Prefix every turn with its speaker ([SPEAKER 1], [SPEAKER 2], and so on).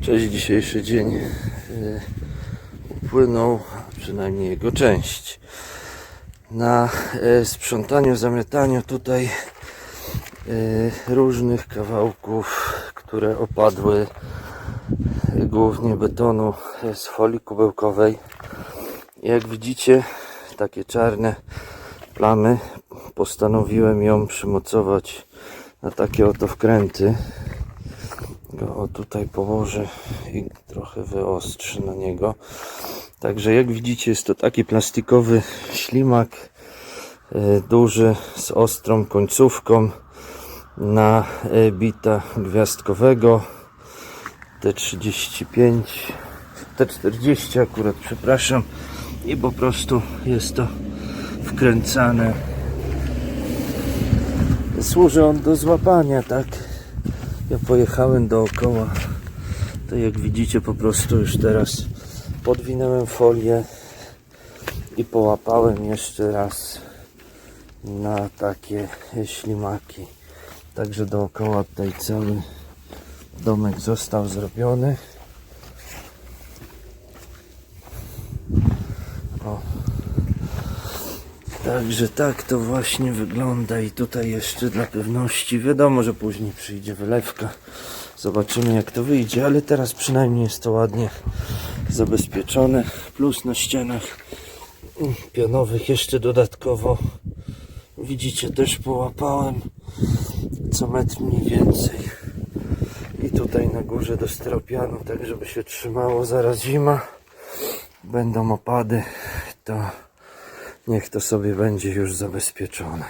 [SPEAKER 1] Cześć, dzisiejszy dzień e, upłynął, przynajmniej jego część, na e, sprzątaniu, zamiataniu tutaj e, różnych kawałków, które opadły, głównie betonu z folii kubełkowej. Jak widzicie, takie czarne plamy, postanowiłem ją przymocować na takie oto wkręty go tutaj położę i trochę wyostrzę na niego. Także jak widzicie jest to taki plastikowy ślimak e, duży z ostrą końcówką na bita gwiazdkowego. T35 T40 akurat przepraszam. I po prostu jest to wkręcane. Służy on do złapania tak ja pojechałem dookoła. To jak widzicie po prostu już teraz podwinąłem folię i połapałem jeszcze raz na takie ślimaki. Także dookoła tutaj cały domek został zrobiony. Także tak to właśnie wygląda i tutaj jeszcze dla pewności wiadomo, że później przyjdzie wylewka. Zobaczymy jak to wyjdzie, ale teraz przynajmniej jest to ładnie zabezpieczone. Plus na ścianach pionowych jeszcze dodatkowo widzicie też połapałem co metr mniej więcej. I tutaj na górze do styropianu, tak żeby się trzymało zaraz zima. Będą opady, to niech to sobie będzie już zabezpieczone.